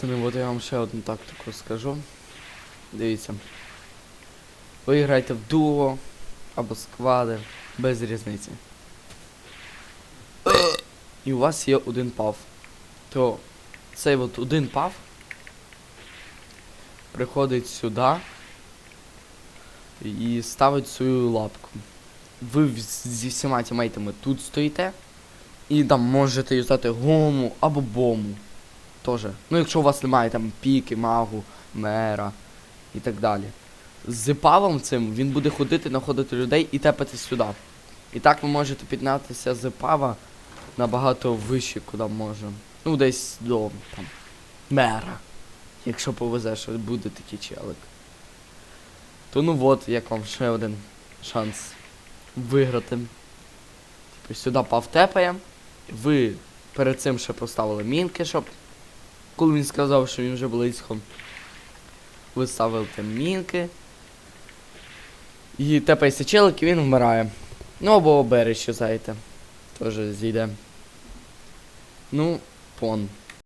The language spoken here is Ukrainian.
Пацани, от я вам ще одну тактику скажу. Дивіться. Ви граєте в дуо або сквади, без різниці. І у вас є один пав. То цей от один пав приходить сюди і ставить свою лапку. Ви зі всіма тімейтами тут стоїте. І там можете юзати гому або бому. Тоже. Ну, якщо у вас немає там піки, магу, мера і так далі. З павом цим він буде ходити, знаходити людей і тепати сюди. І так ви можете піднятися з набагато вище, куди може. Ну, десь до там, мера. Якщо повезе, що буде такий челик. То ну от, як вам ще один шанс виграти. Типу сюди пав тепає. Ви перед цим ще поставили мінки, щоб. Коли він сказав, що він вже близько. виставив там мінки. І тепається челик і він вмирає. Ну або бере, що зайте. Теж зійде. Ну, пон.